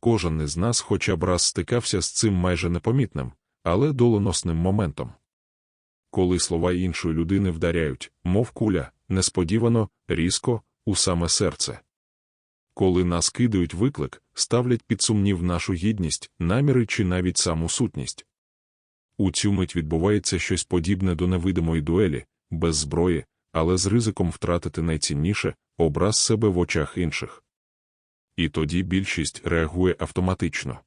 кожен із нас хоча б раз стикався з цим майже непомітним, але доленосним моментом. Коли слова іншої людини вдаряють, мов куля, несподівано, різко, у саме серце. Коли нас кидають виклик, ставлять під сумнів нашу гідність, наміри чи навіть саму сутність. У цю мить відбувається щось подібне до невидимої дуелі, без зброї, але з ризиком втратити найцінніше образ себе в очах інших. І тоді більшість реагує автоматично.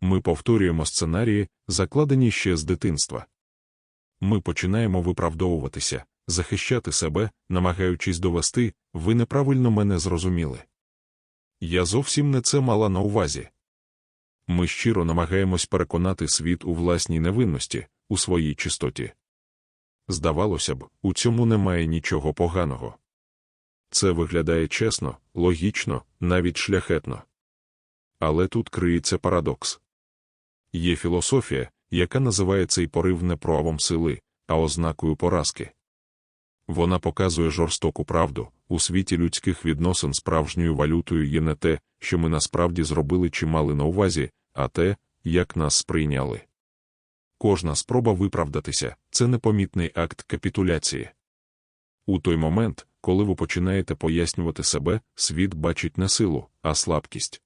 Ми повторюємо сценарії, закладені ще з дитинства. Ми починаємо виправдовуватися, захищати себе, намагаючись довести, ви неправильно мене зрозуміли. Я зовсім не це мала на увазі. Ми щиро намагаємось переконати світ у власній невинності, у своїй чистоті. Здавалося б, у цьому немає нічого поганого. Це виглядає чесно, логічно, навіть шляхетно. Але тут криється парадокс. Є філософія, яка називає цей порив не проявом сили, а ознакою поразки. Вона показує жорстоку правду у світі людських відносин справжньою валютою є не те, що ми насправді зробили чи мали на увазі, а те, як нас сприйняли. Кожна спроба виправдатися це непомітний акт капітуляції. У той момент, коли ви починаєте пояснювати себе, світ бачить не силу, а слабкість.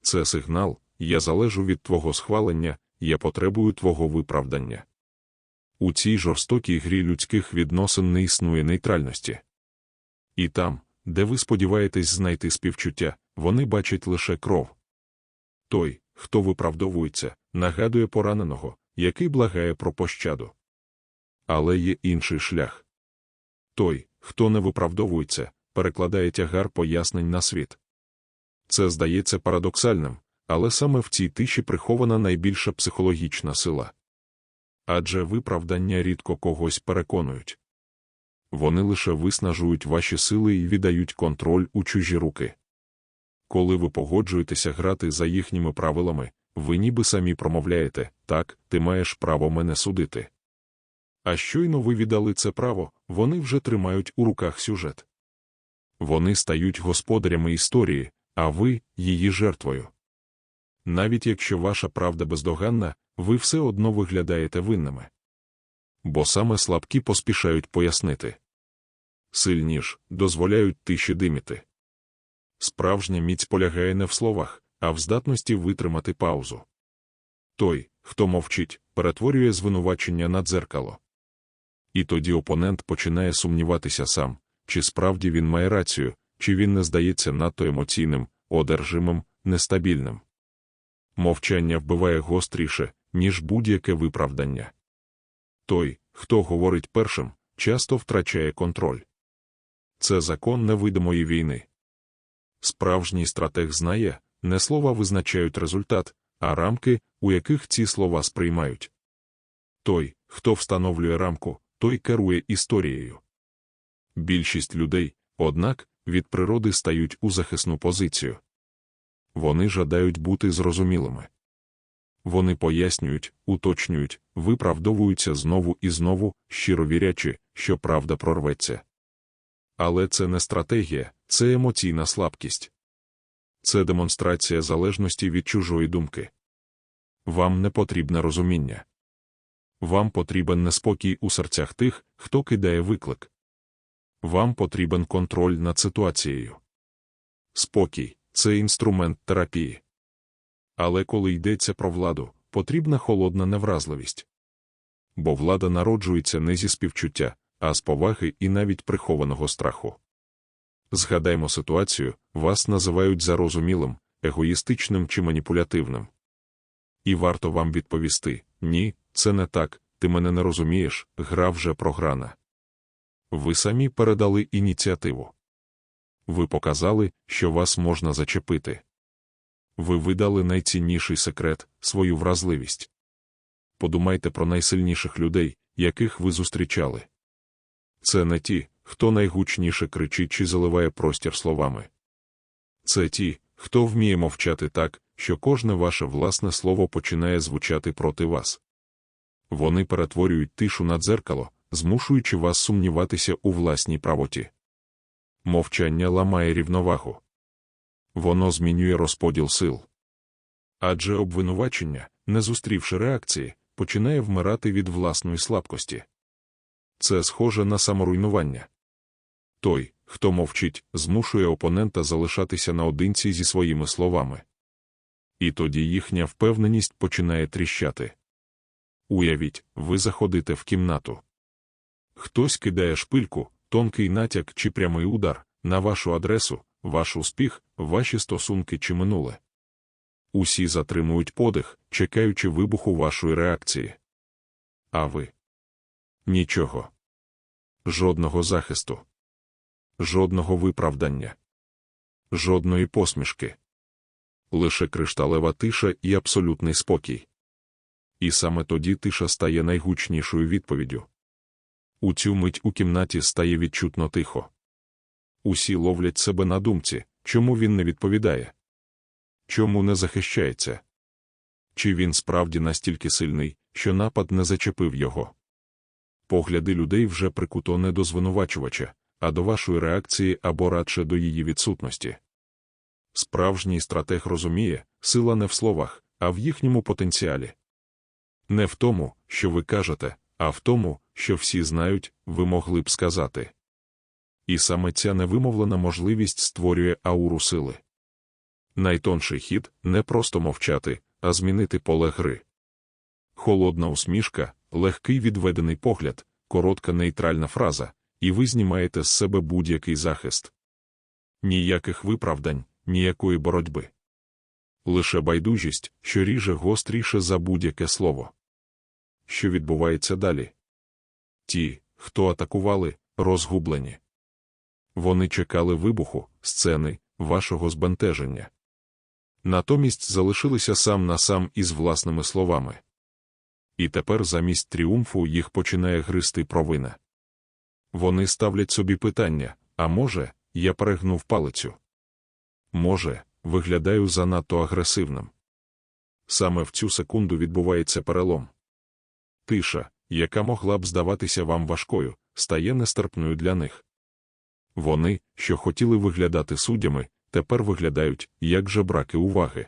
Це сигнал я залежу від твого схвалення, я потребую твого виправдання. У цій жорстокій грі людських відносин не існує нейтральності. І там, де ви сподіваєтесь знайти співчуття, вони бачать лише кров. Той, хто виправдовується, нагадує пораненого, який благає про пощаду. Але є інший шлях. Той, хто не виправдовується, перекладає тягар пояснень на світ. Це здається парадоксальним, але саме в цій тиші прихована найбільша психологічна сила. Адже виправдання рідко когось переконують. Вони лише виснажують ваші сили і віддають контроль у чужі руки. Коли ви погоджуєтеся грати за їхніми правилами, ви ніби самі промовляєте так, ти маєш право мене судити. А щойно ви віддали це право, вони вже тримають у руках сюжет. Вони стають господарями історії, а ви її жертвою. Навіть якщо ваша правда бездоганна, ви все одно виглядаєте винними. Бо саме слабкі поспішають пояснити. Сильні ж дозволяють тиші диміти. Справжня міць полягає не в словах, а в здатності витримати паузу. Той, хто мовчить, перетворює звинувачення на дзеркало. І тоді опонент починає сумніватися сам, чи справді він має рацію, чи він не здається надто емоційним, одержимим, нестабільним. Мовчання вбиває гостріше, ніж будь-яке виправдання. Той, хто говорить першим, часто втрачає контроль. Це закон невидимої війни. Справжній стратег знає, не слова визначають результат, а рамки, у яких ці слова сприймають. Той, хто встановлює рамку, той керує історією. Більшість людей, однак, від природи стають у захисну позицію. Вони жадають бути зрозумілими. Вони пояснюють, уточнюють, виправдовуються знову і знову, щиро вірячи, що правда прорветься. Але це не стратегія, це емоційна слабкість. Це демонстрація залежності від чужої думки. Вам не потрібне розуміння. Вам потрібен неспокій у серцях тих, хто кидає виклик. Вам потрібен контроль над ситуацією. Спокій це інструмент терапії. Але коли йдеться про владу, потрібна холодна невразливість. Бо влада народжується не зі співчуття, а з поваги і навіть прихованого страху. Згадаймо ситуацію, вас називають зарозумілим, егоїстичним чи маніпулятивним. І варто вам відповісти ні, це не так, ти мене не розумієш, гра вже програна. Ви самі передали ініціативу. Ви показали, що вас можна зачепити. Ви видали найцінніший секрет, свою вразливість. Подумайте про найсильніших людей, яких ви зустрічали. Це не ті, хто найгучніше кричить чи заливає простір словами. Це ті, хто вміє мовчати так, що кожне ваше власне слово починає звучати проти вас. Вони перетворюють тишу на дзеркало, змушуючи вас сумніватися у власній правоті. Мовчання ламає рівновагу. воно змінює розподіл сил. Адже обвинувачення, не зустрівши реакції, починає вмирати від власної слабкості. Це схоже на саморуйнування. Той, хто мовчить, змушує опонента залишатися наодинці зі своїми словами. І тоді їхня впевненість починає тріщати. Уявіть, ви заходите в кімнату. Хтось кидає шпильку, тонкий натяк чи прямий удар на вашу адресу, ваш успіх, ваші стосунки чи минуле. Усі затримують подих, чекаючи вибуху вашої реакції. А ви нічого. Жодного захисту, жодного виправдання, жодної посмішки. Лише кришталева тиша і абсолютний спокій. І саме тоді тиша стає найгучнішою відповіддю. У цю мить у кімнаті стає відчутно тихо. Усі ловлять себе на думці, чому він не відповідає, чому не захищається, чи він справді настільки сильний, що напад не зачепив його. Погляди людей вже прикуто не до звинувачувача, а до вашої реакції або радше до її відсутності. Справжній стратег розуміє, сила не в словах, а в їхньому потенціалі. Не в тому, що ви кажете, а в тому, що всі знають, ви могли б сказати. І саме ця невимовлена можливість створює ауру сили. Найтонший хід не просто мовчати, а змінити поле гри. Холодна усмішка, легкий відведений погляд, коротка нейтральна фраза, і ви знімаєте з себе будь-який захист. Ніяких виправдань, ніякої боротьби. Лише байдужість, що ріже гостріше за будь-яке слово. Що відбувається далі? Ті, хто атакували, розгублені. Вони чекали вибуху, сцени, вашого збентеження. Натомість залишилися сам на сам із власними словами. І тепер замість тріумфу їх починає гристи провина. Вони ставлять собі питання а може, я перегнув палицю? Може, виглядаю занадто агресивним. Саме в цю секунду відбувається перелом. Тиша, яка могла б здаватися вам важкою, стає нестерпною для них. Вони, що хотіли виглядати суддями, тепер виглядають, як жебраки уваги.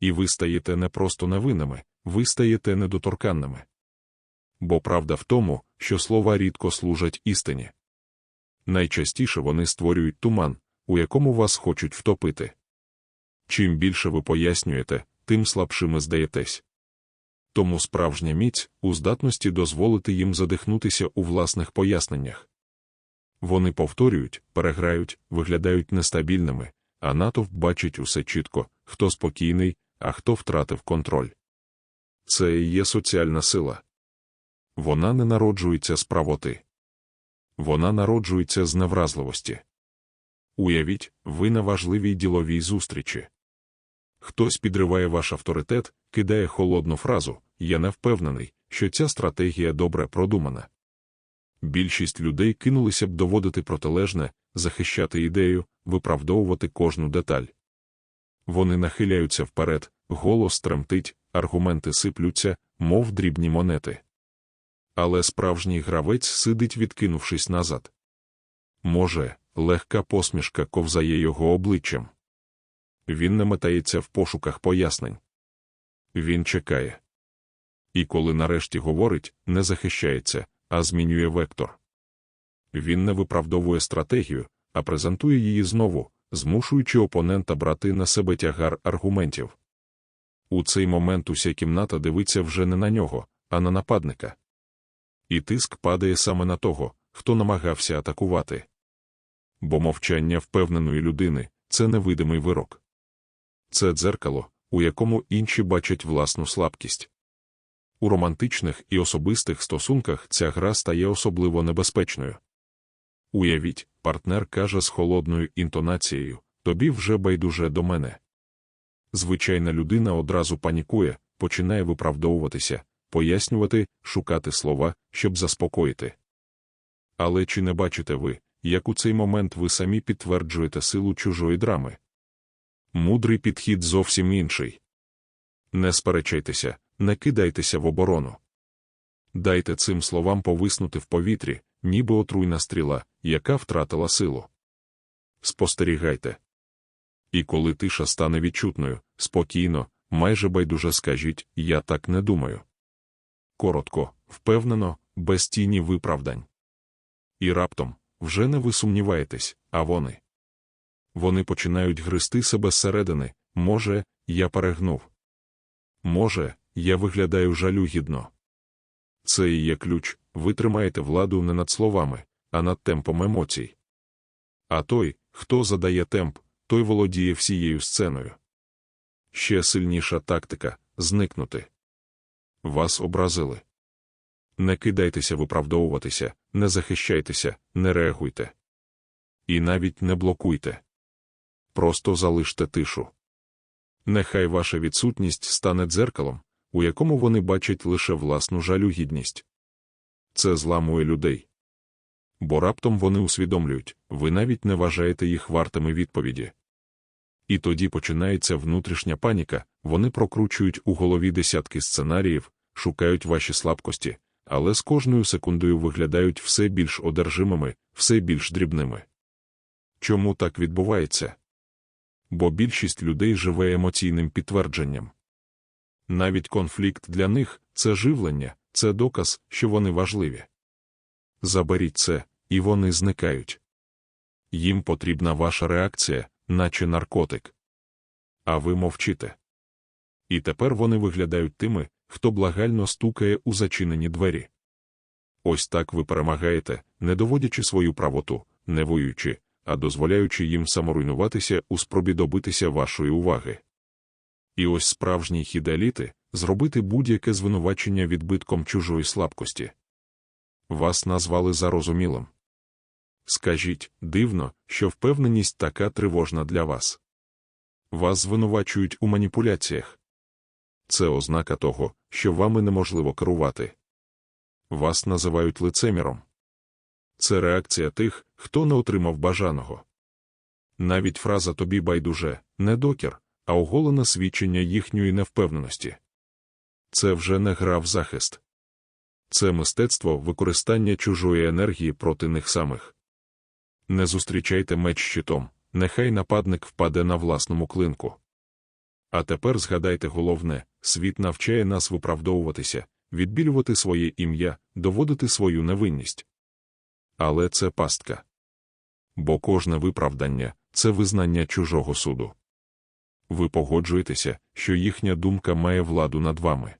І ви стаєте не просто невинними, ви стаєте недоторканними. Бо правда в тому, що слова рідко служать істині. Найчастіше вони створюють туман, у якому вас хочуть втопити. Чим більше ви пояснюєте, тим слабшими здаєтесь. Тому справжня міць у здатності дозволити їм задихнутися у власних поясненнях. Вони повторюють, переграють, виглядають нестабільними, а натовп бачить усе чітко, хто спокійний, а хто втратив контроль. Це і є соціальна сила. Вона не народжується з правоти. Вона народжується з невразливості. Уявіть, ви на важливій діловій зустрічі. Хтось підриває ваш авторитет, кидає холодну фразу Я не впевнений, що ця стратегія добре продумана. Більшість людей кинулися б доводити протилежне, захищати ідею, виправдовувати кожну деталь. Вони нахиляються вперед, голос тремтить, аргументи сиплються, мов дрібні монети. Але справжній гравець сидить, відкинувшись назад. Може, легка посмішка ковзає його обличчям. Він не метається в пошуках пояснень. Він чекає. І коли нарешті говорить, не захищається, а змінює вектор. Він не виправдовує стратегію, а презентує її знову, змушуючи опонента брати на себе тягар аргументів. У цей момент уся кімната дивиться вже не на нього, а на нападника. І тиск падає саме на того, хто намагався атакувати. Бо мовчання впевненої людини це невидимий вирок. Це дзеркало, у якому інші бачать власну слабкість. У романтичних і особистих стосунках ця гра стає особливо небезпечною. Уявіть, партнер каже з холодною інтонацією тобі вже байдуже до мене. Звичайна людина одразу панікує, починає виправдовуватися, пояснювати, шукати слова, щоб заспокоїти. Але чи не бачите ви, як у цей момент ви самі підтверджуєте силу чужої драми? Мудрий підхід зовсім інший. Не сперечайтеся, не кидайтеся в оборону. Дайте цим словам повиснути в повітрі, ніби отруйна стріла, яка втратила силу. Спостерігайте. І коли тиша стане відчутною, спокійно, майже байдуже скажіть я так не думаю. Коротко, впевнено, без тіні виправдань. І раптом вже не ви сумніваєтесь, а вони. Вони починають гристи себе зсередини, може, я перегнув. Може, я виглядаю жалюгідно. Це і є ключ, ви тримаєте владу не над словами, а над темпом емоцій. А той, хто задає темп, той володіє всією сценою. Ще сильніша тактика зникнути. Вас образили. Не кидайтеся виправдовуватися, не захищайтеся, не реагуйте. І навіть не блокуйте. Просто залиште тишу. Нехай ваша відсутність стане дзеркалом, у якому вони бачать лише власну жалюгідність. Це зламує людей. Бо раптом вони усвідомлюють, ви навіть не вважаєте їх вартими відповіді. І тоді починається внутрішня паніка, вони прокручують у голові десятки сценаріїв, шукають ваші слабкості, але з кожною секундою виглядають все більш одержимими, все більш дрібними. Чому так відбувається? Бо більшість людей живе емоційним підтвердженням. Навіть конфлікт для них це живлення, це доказ, що вони важливі. Заберіть це, і вони зникають. Їм потрібна ваша реакція, наче наркотик. А ви мовчите. І тепер вони виглядають тими, хто благально стукає у зачинені двері. Ось так ви перемагаєте, не доводячи свою правоту, не воюючи, а дозволяючи їм саморуйнуватися у спробі добитися вашої уваги. І ось справжній хід еліти – зробити будь-яке звинувачення відбитком чужої слабкості. Вас назвали зарозумілим. Скажіть, дивно, що впевненість така тривожна для вас. Вас звинувачують у маніпуляціях. Це ознака того, що вами неможливо керувати. Вас називають лицеміром. Це реакція тих, хто не отримав бажаного. Навіть фраза тобі байдуже не докір, а оголене свідчення їхньої невпевненості. Це вже не гра в захист. Це мистецтво використання чужої енергії проти них самих. Не зустрічайте меч щитом, нехай нападник впаде на власному клинку. А тепер згадайте головне світ навчає нас виправдовуватися, відбілювати своє ім'я, доводити свою невинність. Але це пастка. Бо кожне виправдання це визнання чужого суду. Ви погоджуєтеся, що їхня думка має владу над вами.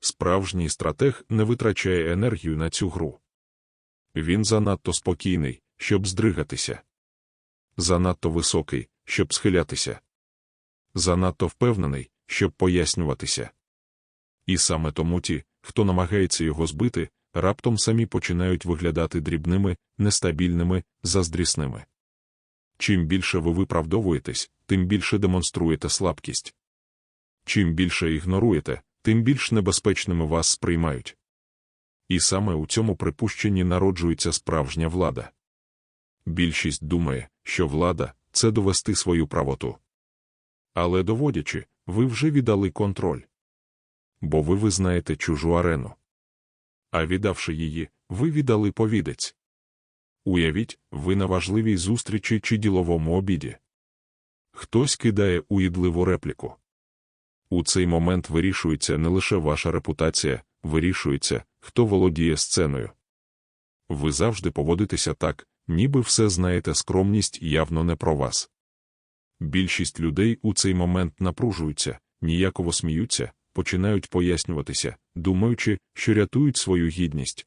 Справжній стратег не витрачає енергію на цю гру. Він занадто спокійний, щоб здригатися, занадто високий, щоб схилятися, занадто впевнений, щоб пояснюватися. І саме тому ті, хто намагається його збити, раптом самі починають виглядати дрібними, нестабільними, заздрісними. Чим більше ви виправдовуєтесь, тим більше демонструєте слабкість. Чим більше ігноруєте, тим більш небезпечними вас сприймають. І саме у цьому припущенні народжується справжня влада. Більшість думає, що влада це довести свою правоту. Але доводячи, ви вже віддали контроль. Бо ви визнаєте чужу арену. А віддавши її, ви віддали повідець. Уявіть, ви на важливій зустрічі чи діловому обіді. Хтось кидає уїдливу репліку. У цей момент вирішується не лише ваша репутація, вирішується, хто володіє сценою. Ви завжди поводитеся так, ніби все знаєте, скромність явно не про вас. Більшість людей у цей момент напружуються, ніяково сміються, починають пояснюватися, думаючи, що рятують свою гідність.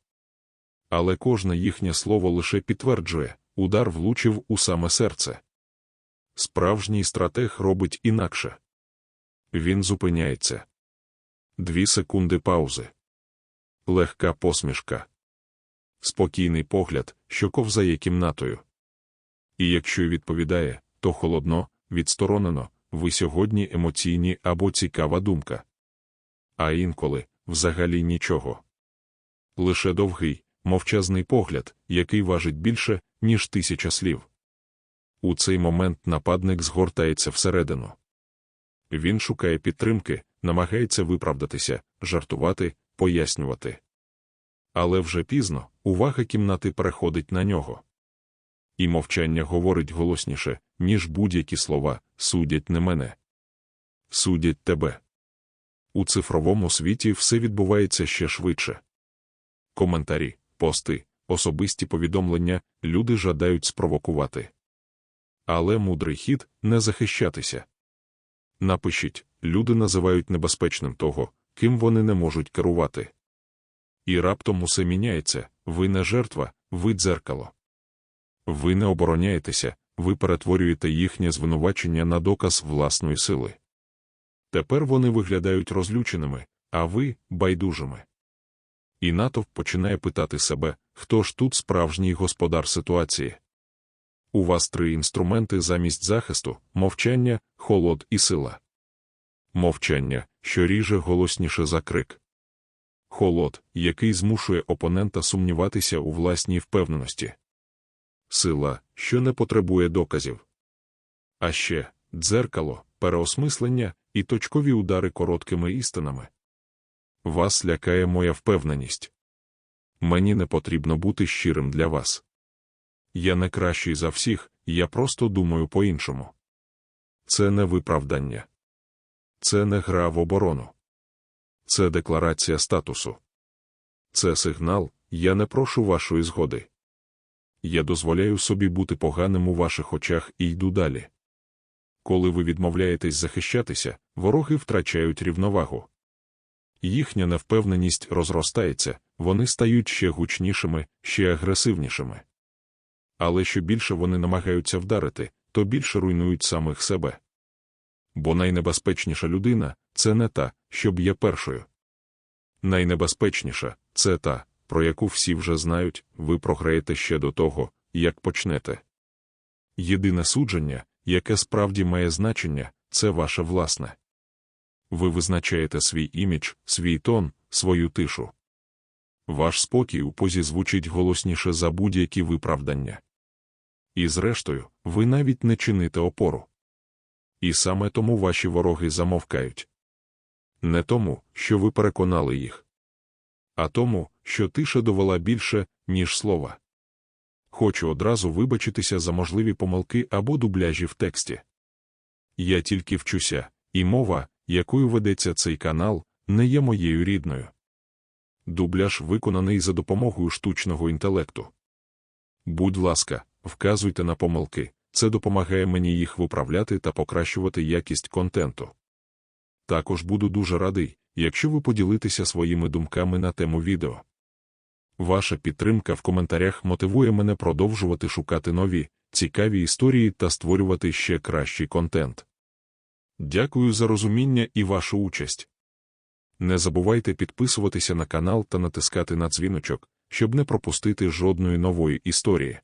Але кожне їхнє слово лише підтверджує, удар влучив у саме серце. Справжній стратег робить інакше. Він зупиняється. Дві секунди паузи. Легка посмішка. Спокійний погляд, що ковзає кімнатою. І якщо відповідає, то холодно, відсторонено, ви сьогодні емоційні або цікава думка. А інколи взагалі нічого. Лише довгий, мовчазний погляд, який важить більше, ніж тисяча слів. У цей момент нападник згортається всередину. Він шукає підтримки, намагається виправдатися, жартувати, пояснювати. Але вже пізно увага кімнати переходить на нього. І мовчання говорить голосніше, ніж будь-які слова, судять не мене. Судять тебе. У цифровому світі все відбувається ще швидше. Коментарі, пости, особисті повідомлення люди жадають спровокувати. Але мудрий хід не захищатися. Напишіть, люди називають небезпечним того, ким вони не можуть керувати. І раптом усе міняється, ви не жертва, ви дзеркало. Ви не обороняєтеся, ви перетворюєте їхнє звинувачення на доказ власної сили. Тепер вони виглядають розлюченими, а ви байдужими. І натовп починає питати себе, хто ж тут справжній господар ситуації. У вас три інструменти замість захисту мовчання, холод і сила. Мовчання, що ріже голосніше за крик. Холод, який змушує опонента сумніватися у власній впевненості. Сила, що не потребує доказів. А ще дзеркало, переосмислення і точкові удари короткими істинами. Вас лякає моя впевненість. Мені не потрібно бути щирим для вас. Я не кращий за всіх, я просто думаю по-іншому. Це не виправдання. Це не гра в оборону. Це декларація статусу. Це сигнал, я не прошу вашої згоди. Я дозволяю собі бути поганим у ваших очах і йду далі. Коли ви відмовляєтесь захищатися, вороги втрачають рівновагу. Їхня невпевненість розростається, вони стають ще гучнішими, ще агресивнішими. Але що більше вони намагаються вдарити, то більше руйнують самих себе. Бо найнебезпечніша людина це не та, що б'є першою. Найнебезпечніша це та, про яку всі вже знають, ви програєте ще до того, як почнете. Єдине судження, яке справді має значення, це ваше власне. Ви визначаєте свій імідж, свій тон, свою тишу. Ваш спокій у позі звучить голосніше за будь-які виправдання. І зрештою, ви навіть не чините опору. І саме тому ваші вороги замовкають. Не тому, що ви переконали їх, а тому, що тиша довела більше, ніж слова. Хочу одразу вибачитися за можливі помилки або дубляжі в тексті. Я тільки вчуся, і мова, якою ведеться цей канал, не є моєю рідною. Дубляж виконаний за допомогою штучного інтелекту. Будь ласка, вказуйте на помилки, це допомагає мені їх виправляти та покращувати якість контенту. Також буду дуже радий, якщо ви поділитеся своїми думками на тему відео. Ваша підтримка в коментарях мотивує мене продовжувати шукати нові, цікаві історії та створювати ще кращий контент. Дякую за розуміння і вашу участь. Не забувайте підписуватися на канал та натискати на дзвіночок, щоб не пропустити жодної нової історії.